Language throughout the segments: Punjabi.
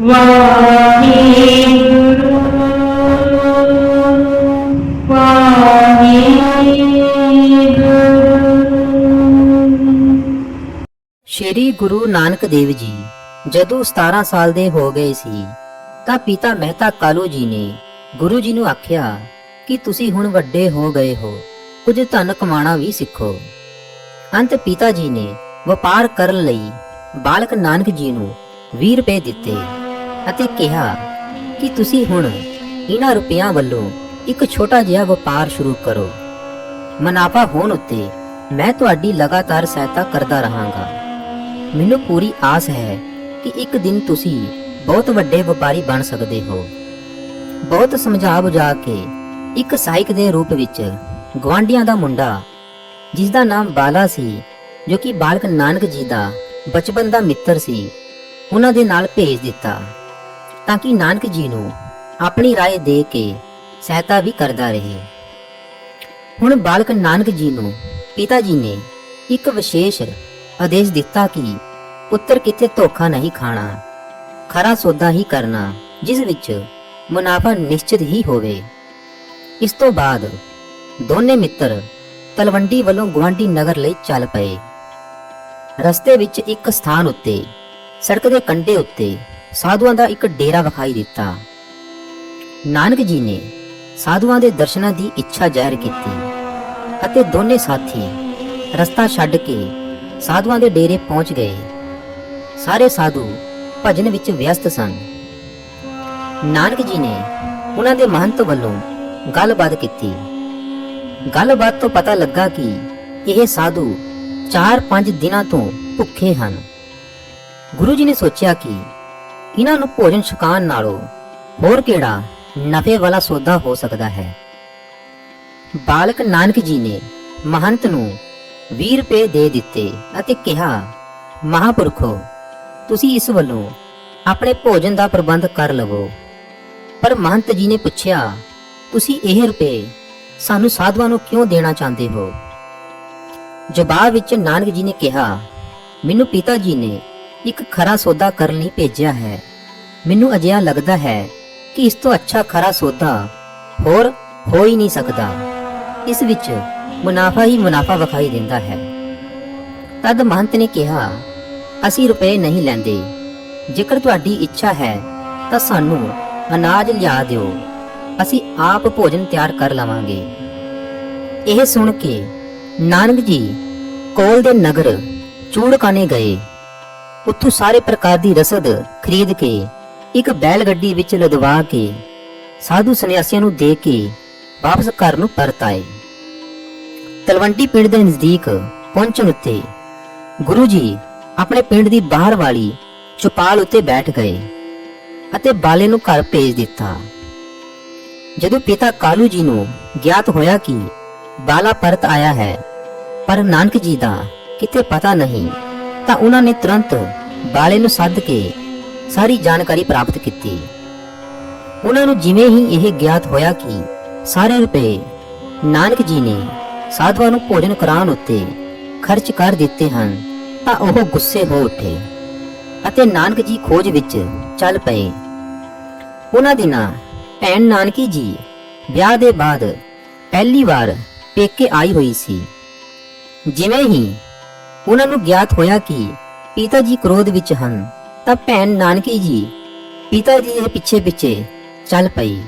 ਵਾਹਿਗੁਰੂ ਸ਼੍ਰੀ ਗੁਰੂ ਨਾਨਕ ਦੇਵ ਜੀ, ਜਦੋਂ 17 ਸਾਲ ਦੇ ਹੋ ਗਏ ਸੀ, ਤਾਂ ਪਿਤਾ ਮਹਿਤਾ ਕਾਲੂ ਜੀ ਨੇ ਗੁਰੂ ਜੀ ਨੂੰ ਆਖਿਆ ਕਿ ਤੁਸੀਂ ਹੁਣ ਵੱਡੇ ਹੋ ਗਏ ਹੋ, ਕੁਝ ਧਨ ਕਮਾਣਾ ਵੀ ਸਿੱਖੋ। ਅੰਤ ਪਿਤਾ ਜੀ ਨੇ ਵਪਾਰ ਕਰਨ ਲਈ ਬਾਲਕ ਨਾਨਕ ਜੀ ਨੂੰ 20 ਰੁਪਏ ਦਿੱਤੇ। ਅਤੇ ਕਿਹਾ, ਕਿ ਤੁਸੀਂ ਹੁਣ ਇਹਨਾਂ ਰੁਪਿਆਂ ਵੱਲੋਂ ਇੱਕ ਛੋਟਾ ਜਿਹਾ ਵਪਾਰ ਸ਼ੁਰੂ ਕਰੋ। ਮੁਨਾਫਾ ਹੋਣ ਉੱਤੇ ਮੈਂ ਤੁਹਾਡੀ ਲਗਾਤਾਰ ਸਹਾਇਤਾ ਕਰਦਾ ਰਹਾਂਗਾ। ਮੈਨੂੰ ਪੂਰੀ ਆਸ ਹੈ ਕਿ ਇੱਕ ਦਿਨ ਤੁਸੀਂ ਬਹੁਤ ਵੱਡੇ ਵਪਾਰੀ ਬਣ ਸਕਦੇ ਹੋ। ਬਹੁਤ ਸਮਝਾ ਬੁਝਾ ਕੇ ਇੱਕ ਸਹਾਇਕ ਦੇ ਰੂਪ ਵਿੱਚ ਗਵਾਂਡੀਆਂ ਦਾ ਮੁੰਡਾ, ਜਿਸ ਦਾ ਨਾਮ ਬਾਲਾ ਸੀ, ਜੋ ਕਿ ਬਾਲਕ ਨਾਨਕ ਜੀ ਦਾ ਬਚਪਨ ਦਾ ਮਿੱਤਰ ਸੀ, ਉਹਨਾਂ ਦੇ ਨਾਲ ਭੇਜ ਦਿੱਤਾ। ਤਾਂ ਕਿ ਨਾਨਕ ਜੀ ਨੂੰ ਆਪਣੀ رائے ਦੇ ਕੇ ਸਹਾਇਤਾ ਵੀ ਕਰਦਾ ਰਹੇ ਹੁਣ ਬਾਲਕ ਨਾਨਕ ਜੀ ਨੂੰ ਪਿਤਾ ਜੀ ਨੇ ਇੱਕ ਵਿਸ਼ੇਸ਼ ਆਦੇਸ਼ ਦਿੱਤਾ ਕਿ ਪੁੱਤਰ ਕਿਤੇ ਧੋਖਾ ਨਹੀਂ ਖਾਣਾ ਖਰਾ ਸੌਦਾ ਹੀ ਕਰਨਾ ਜਿਸ ਵਿੱਚ ਮੁਨਾਫਾ ਨਿਸ਼ਚਿਤ ਹੀ ਹੋਵੇ ਇਸ ਤੋਂ ਬਾਅਦ ਦੋਨੇ ਮਿੱਤਰ ਤਲਵੰਡੀ ਵੱਲੋਂ ਗੁਆਂਢੀ ਨਗਰ ਲਈ ਚੱਲ ਪਏ ਰਸਤੇ ਵਿੱਚ ਇੱਕ ਸਥਾਨ ਉੱਤੇ ਸੜਕ ਦੇ ਕੰਢੇ ਉੱਤੇ ਸਾਧੂਆਂ ਦਾ ਇੱਕ ਡੇਰਾ ਵਿਖਾਈ ਦਿੱਤਾ। ਨਾਨਕ ਜੀ ਨੇ ਸਾਧੂਆਂ ਦੇ ਦਰਸ਼ਨਾਂ ਦੀ ਇੱਛਾ ਜ਼ਾਹਿਰ ਕੀਤੀ ਅਤੇ ਦੋਨੇ ਸਾਥੀ ਰਸਤਾ ਛੱਡ ਕੇ ਸਾਧੂਆਂ ਦੇ ਡੇਰੇ ਪਹੁੰਚ ਗਏ। ਸਾਰੇ ਸਾਧੂ ਭਜਨ ਵਿੱਚ ਵਿਅਸਤ ਸਨ। ਨਾਨਕ ਜੀ ਨੇ ਉਹਨਾਂ ਦੇ ਮਹੰਤ ਵੱਲੋਂ ਗੱਲਬਾਤ ਕੀਤੀ। ਗੱਲਬਾਤ ਤੋਂ ਪਤਾ ਲੱਗਾ ਕਿ ਇਹ ਸਾਧੂ 4-5 ਦਿਨਾਂ ਤੋਂ ਭੁੱਖੇ ਹਨ। ਗੁਰੂ ਜੀ ਨੇ ਸੋਚਿਆ ਕਿ ਇਹਨਾਂ ਨੂੰ ਭੋਜਨ ਛਕਾਉਣ ਨਾਲੋਂ ਹੋਰ ਕਿਹੜਾ ਨਫੇ ਵਾਲਾ ਸੌਦਾ ਹੋ ਸਕਦਾ ਹੈ? ਬਾਲਕ ਨਾਨਕ ਜੀ ਨੇ ਮਹੰਤ ਨੂੰ 20 ਰੁਪਏ ਦੇ ਦਿੱਤੇ ਅਤੇ ਕਿਹਾ, ਮਹਾਪੁਰਖੋ, ਤੁਸੀਂ ਇਸ ਵੱਲੋਂ ਆਪਣੇ ਭੋਜਨ ਦਾ ਪ੍ਰਬੰਧ ਕਰ ਲਵੋ। ਪਰ ਮਹੰਤ ਜੀ ਨੇ ਪੁੱਛਿਆ, ਤੁਸੀਂ ਇਹ ਰੁਪਏ ਸਾਨੂੰ ਸਾਧੂਆਂ ਨੂੰ ਕਿਉਂ ਦੇਣਾ ਚਾਹੁੰਦੇ ਹੋ? ਜਵਾਬ ਵਿੱਚ ਨਾਨਕ ਜੀ ਨੇ ਕਿਹਾ, ਮੈਨੂੰ ਪਿਤਾ ਜੀ ਨੇ ਇੱਕ ਖਰਾ ਸੌਦਾ ਕਰਨ ਲਈ ਭੇਜਿਆ ਹੈ। ਮੈਨੂੰ ਅਜਿਹਾ ਲੱਗਦਾ ਹੈ ਕਿ ਇਸ ਤੋਂ ਅੱਛਾ ਖਰਾ ਸੌਦਾ ਹੋਰ ਹੋ ਹੀ ਨਹੀਂ ਸਕਦਾ। ਇਸ ਵਿੱਚ ਮੁਨਾਫਾ ਹੀ ਮੁਨਾਫਾ ਵਿਖਾਈ ਦਿੰਦਾ ਹੈ। ਤਦ ਮਹੰਤ ਨੇ ਕਿਹਾ, ਅਸੀਂ ਰੁਪਏ ਨਹੀਂ ਲੈਂਦੇ। ਜੇਕਰ ਤੁਹਾਡੀ ਇੱਛਾ ਹੈ ਤਾਂ ਸਾਨੂੰ ਅਨਾਜ ਲਿਆ ਦਿਓ। ਅਸੀਂ ਆਪ ਭੋਜਨ ਤਿਆਰ ਕਰ ਲਵਾਂਗੇ। ਇਹ ਸੁਣ ਕੇ ਨਾਨਕ ਜੀ ਕੋਲ ਦੇ ਨਗਰ ਚੂੜਕਾਨੇ ਗਏ। ਉੱਥੋਂ ਸਾਰੇ ਪ੍ਰਕਾਰ ਦੀ ਰਸਦ ਖਰੀਦ ਕੇ ਇੱਕ ਬੈਲ ਗੱਡੀ ਵਿੱਚ ਲਦਵਾ ਕੇ ਸਾਧੂ ਸੰਨਿਆਸੀਆਂ ਨੂੰ ਦੇ ਕੇ ਵਾਪਸ ਘਰ ਨੂੰ ਪਰਤ ਆਏ। ਤਲਵੰਡੀ ਪਿੰਡ ਦੇ ਨਜ਼ਦੀਕ ਪਹੁੰਚਣ ਉੱਤੇ ਗੁਰੂ ਜੀ ਆਪਣੇ ਪਿੰਡ ਦੀ ਬਾਹਰ ਵਾਲੀ ਚੁਪਾਲ ਉੱਤੇ ਬੈਠ ਗਏ ਅਤੇ ਬਾਲੇ ਨੂੰ ਘਰ ਭੇਜ ਦਿੱਤਾ। ਜਦੋਂ ਪਿਤਾ ਕਾਲੂ ਜੀ ਨੂੰ ਗਿਆਤ ਹੋਇਆ ਕਿ ਬਾਲਾ ਪਰਤ ਆਇਆ ਹੈ, ਪਰ ਨਾਨਕ ਜੀ ਦਾ ਕਿਤੇ ਪਤਾ ਨਹੀਂ, ਤਾਂ ਉਹਨਾਂ ਨੇ ਤੁਰੰਤ ਬਾਲੇ ਨੂੰ ਸੱਦ ਕੇ ਸਾਰੀ ਜਾਣਕਾਰੀ ਪ੍ਰਾਪਤ ਕੀਤੀ। ਉਹਨਾਂ ਨੂੰ ਜਿਵੇਂ ਹੀ ਇਹ ਗਿਆਤ ਹੋਇਆ ਕਿ ਸਾਰੇ ਰੁਪਏ, ਨਾਨਕ ਜੀ ਨੇ ਸਾਧੂਆਂ ਨੂੰ ਭੋਜਨ ਕਰਾਉਣ ਉੱਤੇ ਖਰਚ ਕਰ ਦਿੱਤੇ ਹਨ, ਤਾਂ ਉਹ ਗੁੱਸੇ ਹੋ ਉੱਠੇ ਅਤੇ ਨਾਨਕ ਜੀ ਖੋਜ ਵਿੱਚ ਚੱਲ ਪਏ। ਉਹਨਾਂ ਦਿਨਾਂ ਭੈਣ ਨਾਨਕੀ ਜੀ। ਵਿਆਹ ਦੇ ਬਾਅਦ ਪਹਿਲੀ ਵਾਰ ਪੇਕੇ ਆਈ ਹੋਈ ਸੀ। ਜਿਵੇਂ ਹੀ ਉਹਨਾਂ ਨੂੰ ਗਿਆਤ ਹੋਇਆ ਕਿ ਪਿਤਾ ਜੀ ਕ੍ਰੋਧ ਵਿੱਚ ਹਨ ਤਾਂ ਭੈਣ ਨਾਨਕੀ ਜੀ, ਪਿਤਾ ਜੀ ਦੇ ਪਿੱਛੇ ਪਿੱਛੇ ਚੱਲ ਪਈ।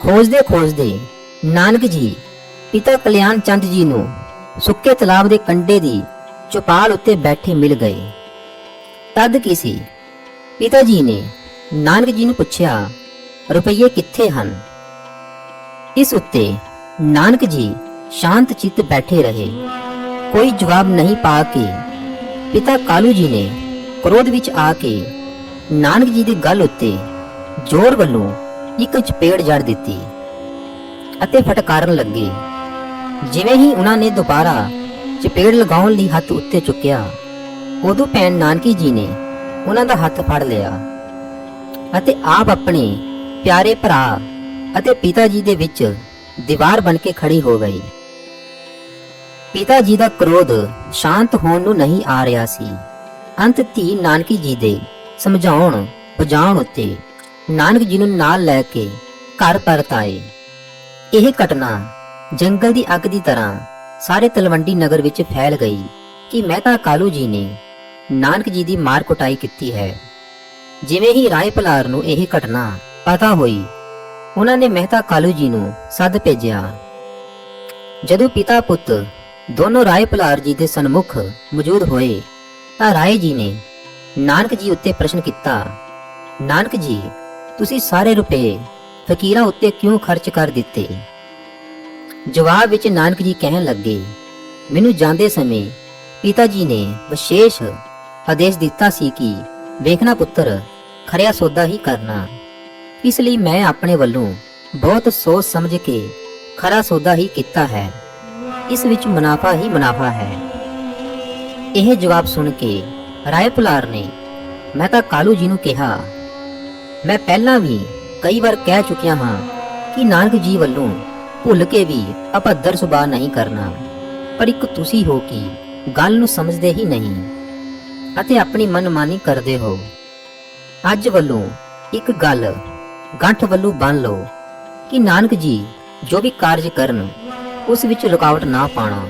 ਖੋਜਦੇ ਖੋਜਦੇ ਨਾਨਕ ਜੀ, ਪਿਤਾ ਕਲਿਆਣ ਚੰਦ ਜੀ ਨੂੰ ਸੁੱਕੇ ਤਲਾਬ ਦੇ ਕੰਢੇ ਦੀ ਚੁਪਾਲ ਉੱਤੇ ਬੈਠੇ ਮਿਲ ਗਏ। ਤਦ ਕੀ ਸੀ? ਪਿਤਾ ਜੀ ਨੇ ਨਾਨਕ ਜੀ ਨੂੰ ਪੁੱਛਿਆ, ਰੁਪਈਏ ਕਿੱਥੇ ਹਨ? ਇਸ ਉੱਤੇ ਨਾਨਕ ਜੀ ਸ਼ਾਂਤ ਚਿੱਤ ਬੈਠੇ ਰਹੇ। ਕੋਈ ਜਵਾਬ ਨਹੀਂ ਪਾ ਕੇ ਪਿਤਾ ਕਾਲੂ ਜੀ ਨੇ ਕ੍ਰੋਧ ਵਿੱਚ ਆ ਕੇ ਨਾਨਕ ਜੀ ਦੀ ਗੱਲ ਉੱਤੇ ਜ਼ੋਰ ਵੱਲੋਂ ਇੱਕ ਚਪੇੜ ਜੜ ਦਿੱਤੀ ਅਤੇ ਫਟਕਾਰਨ ਲੱਗੇ। ਜਿਵੇਂ ਹੀ ਉਹਨਾਂ ਨੇ ਦੁਬਾਰਾ ਚਪੇੜ ਲਗਾਉਣ ਲਈ ਹੱਥ ਉੱਤੇ ਚੁੱਕਿਆ, ਉਦੋਂ ਭੈਣ ਨਾਨਕੀ ਜੀ ਨੇ ਉਹਨਾਂ ਦਾ ਹੱਥ ਫੜ ਲਿਆ ਅਤੇ ਆਪ ਆਪਣੇ ਪਿਆਰੇ ਭਰਾ ਅਤੇ ਪਿਤਾ ਜੀ ਦੇ ਵਿੱਚ ਦੀਵਾਰ ਬਣ ਕੇ ਖੜੀ ਹੋ ਗਈ। ਪਿਤਾ ਜੀ ਦਾ ਕ੍ਰੋਧ ਸ਼ਾਂਤ ਹੋਣ ਨੂੰ ਨਹੀਂ ਆ ਰਿਹਾ ਸੀ। ਅੰਤ ਧੀ ਨਾਨਕੀ ਜੀ ਦੇ ਸਮਝਾਉਣ ਪੁਜਾਉਣ ਉੱਤੇ ਨਾਨਕ ਜੀ ਨੂੰ ਨਾਲ ਲੈ ਕੇ ਘਰ ਪਰਤ ਆਏ। ਇਹ ਘਟਨਾ ਜੰਗਲ ਦੀ ਅੱਗ ਦੀ ਤਰ੍ਹਾਂ ਸਾਰੇ ਤਲਵੰਡੀ ਨਗਰ ਵਿੱਚ ਫੈਲ ਗਈ ਕਿ ਮਹਿਤਾ ਕਾਲੂ ਜੀ ਨੇ ਨਾਨਕ ਜੀ ਦੀ ਮਾਰ ਕੁਟਾਈ ਕੀਤੀ ਹੈ। ਜਿਵੇਂ ਹੀ ਰਾਏ ਪਲਾਰ ਨੂੰ ਇਹ ਘਟਨਾ ਪਤਾ ਹੋਈ, ਉਹਨਾਂ ਨੇ ਮਹਿਤਾ ਕਾਲੂ ਜੀ ਨੂੰ ਸੱਦ ਭੇਜਿਆ। ਜਦੋਂ ਪਿਤਾ ਪੁੱਤ ਦੋਨੋਂ ਰਾਏ ਪਲਾਰ ਜੀ ਦੇ ਸਨਮੁਖ ਮੌਜੂਦ ਹੋਏ ਤਾਂ ਰਾਏ ਜੀ ਨੇ ਨਾਨਕ ਜੀ ਉੱਤੇ ਪ੍ਰਸ਼ਨ ਕੀਤਾ, ਨਾਨਕ ਜੀ, ਤੁਸੀਂ ਸਾਰੇ ਰੁਪਏ ਫਕੀਰਾਂ ਉੱਤੇ ਕਿਉਂ ਖਰਚ ਕਰ ਦਿੱਤੇ? ਜਵਾਬ ਵਿੱਚ ਨਾਨਕ ਜੀ ਕਹਿਣ ਲੱਗੇ, ਮੈਨੂੰ ਜਾਂਦੇ ਸਮੇਂ ਪਿਤਾ ਜੀ ਨੇ ਵਿਸ਼ੇਸ਼ ਆਦੇਸ਼ ਦਿੱਤਾ ਸੀ ਕਿ ਵੇਖਣਾ ਪੁੱਤਰ ਖਰਿਆ ਸੌਦਾ ਹੀ ਕਰਨਾ। ਇਸ ਲਈ ਮੈਂ ਆਪਣੇ ਵੱਲੋਂ ਬਹੁਤ ਸੋਚ ਸਮਝ ਕੇ ਖਰਾ ਸੌਦਾ ਹੀ ਕੀਤਾ ਹੈ। ਇਸ ਵਿੱਚ ਮੁਨਾਫਾ ਹੀ ਮੁਨਾਫਾ ਹੈ। ਇਹ ਜਵਾਬ ਸੁਣ ਕੇ ਰਾਏ ਪੁਲਾਰ ਨੇ, ਮੈਂ ਤਾਂ ਕਾਲੂ ਜੀ ਨੂੰ ਕਿਹਾ, ਮੈਂ ਪਹਿਲਾਂ ਵੀ ਕਈ ਵਾਰ ਕਹਿ ਚੁੱਕਿਆ ਹਾਂ ਕਿ ਨਾਨਕ ਜੀ ਵੱਲੋਂ ਭੁੱਲ ਕੇ ਵੀ ਅਪੱਧਰ ਸੁਭਾਅ ਨਹੀਂ ਕਰਨਾ, ਪਰ ਇੱਕ ਤੁਸੀਂ ਹੋ ਕਿ ਗੱਲ ਨੂੰ ਸਮਝਦੇ ਹੀ ਨਹੀਂ ਅਤੇ ਆਪਣੀ ਮਨਮਾਨੀ ਕਰਦੇ ਹੋ। ਅੱਜ ਵੱਲੋਂ ਇੱਕ ਗੱਲ ਗੰਠ ਵੱਲੋਂ ਬੰਨ ਲਓ ਕਿ ਨਾਨਕ ਜੀ ਜੋ ਵੀ ਕਾਰਜ ਕਰਨ, ਉਸ ਵਿੱਚ ਰੁਕਾਵਟ ਨਾ ਪਾਣਾ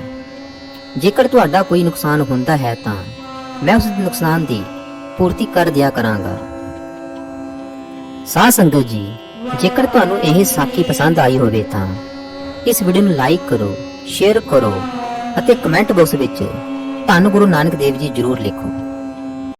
ਜੇਕਰ ਤੁਹਾਡਾ ਕੋਈ ਨੁਕਸਾਨ ਹੁੰਦਾ ਹੈ ਤਾਂ ਮੈਂ ਉਸ ਨੁਕਸਾਨ ਦੀ ਪੂਰਤੀ ਕਰ ਦਿਆ ਕਰਾਂਗਾ। ਸਾਧ ਸੰਗਤ ਜੀ, ਜੇਕਰ ਤੁਹਾਨੂੰ ਇਹ ਸਾਖੀ ਪਸੰਦ ਆਈ ਹੋਵੇ ਤਾਂ ਇਸ ਵੀਡੀਓ ਨੂੰ ਲਾਈਕ ਕਰੋ ਸ਼ੇਅਰ ਕਰੋ ਅਤੇ ਕਮੈਂਟ ਬਾਕਸ ਵਿੱਚ ਧੰਨ ਗੁਰੂ ਨਾਨਕ ਦੇਵ ਜੀ ਜ਼ਰੂਰ ਲਿਖੋ।